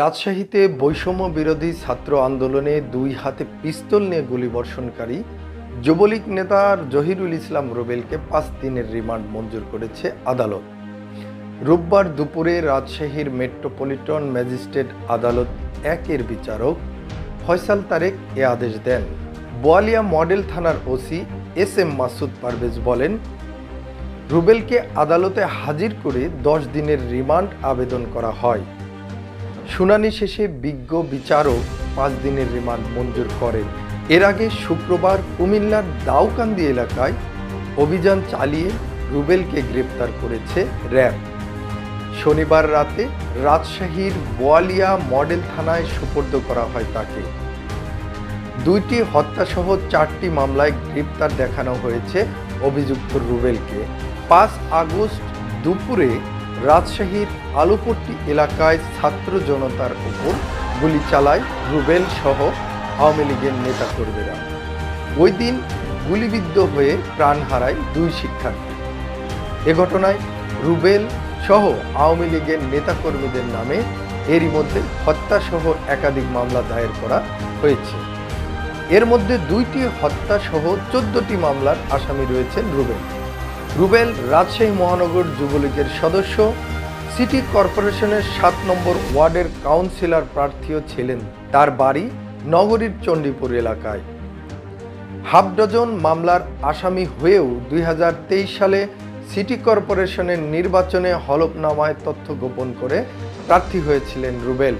রাজশাহীতে বৈষম্য বিরোধী ছাত্র আন্দোলনে দুই হাতে পিস্তল নিয়ে গুলিবর্ষণকারী যুবলীগ নেতা জহিরুল ইসলাম রুবেলকে পাঁচ দিনের রিমান্ড মঞ্জুর করেছে আদালত। রোববার দুপুরে রাজশাহীর মেট্রোপলিটন ম্যাজিস্ট্রেট আদালত একের বিচারক ফয়সাল তারেক এ আদেশ দেন। বোয়ালিয়া মডেল থানার OC S M Masud Parvez বলেন, রুবেলকে আদালতে হাজির করে দশ দিনের রিমান্ড আবেদন করা হয়। শুনানি শেষে বিজ্ঞ বিচারক পাঁচ দিনের রিমান্ড মঞ্জুর করেন। এর আগে শুক্রবার কুমিল্লার দাউকান্দি এলাকায় অভিযান চালিয়ে রুবেলকে গ্রেপ্তার করেছে র্যাব। শনিবার রাতে রাজশাহীর বোয়ালিয়া মডেল থানায় সুপর্দ করা হয় তাকে। দুইটি হত্যাসহ চারটি মামলায় গ্রেপ্তার দেখানো হয়েছে অভিযুক্ত রুবেলকে। পাঁচ আগস্ট দুপুরে রাজশাহীর আলুপট্টি এলাকায় ছাত্র জনতার উপর গুলি চালায় রুবেল সহ আওয়ামী লীগের নেতাকর্মীরা। ওই দিন গুলিবিদ্ধ হয়ে প্রাণ হারায় দুই শিক্ষার্থী। এ ঘটনায় রুবেল সহ আওয়ামী লীগের নেতাকর্মীদের নামে এরই মধ্যে হত্যাসহ একাধিক মামলা দায়ের করা হয়েছে। এর মধ্যে দুইটি হত্যা সহ চোদ্দটি মামলার আসামি রয়েছেন রুবেল। রুবেল রাজশাহী মহানগর যুবলীগের সদস্য। সিটি কর্পোরেশনের সাত নম্বর ওয়ার্ডের কাউন্সিলর প্রার্থীও ছিলেন তার বাড়ি নগরীর চণ্ডীপুর এলাকায়। হাফ ডজন মামলার আসামি হয়েও দুই হাজার তেইশ সালে সিটি কর্পোরেশনের নির্বাচনে হলফনামায় তথ্য গোপন করে প্রার্থী হয়েছিলেন রুবেল।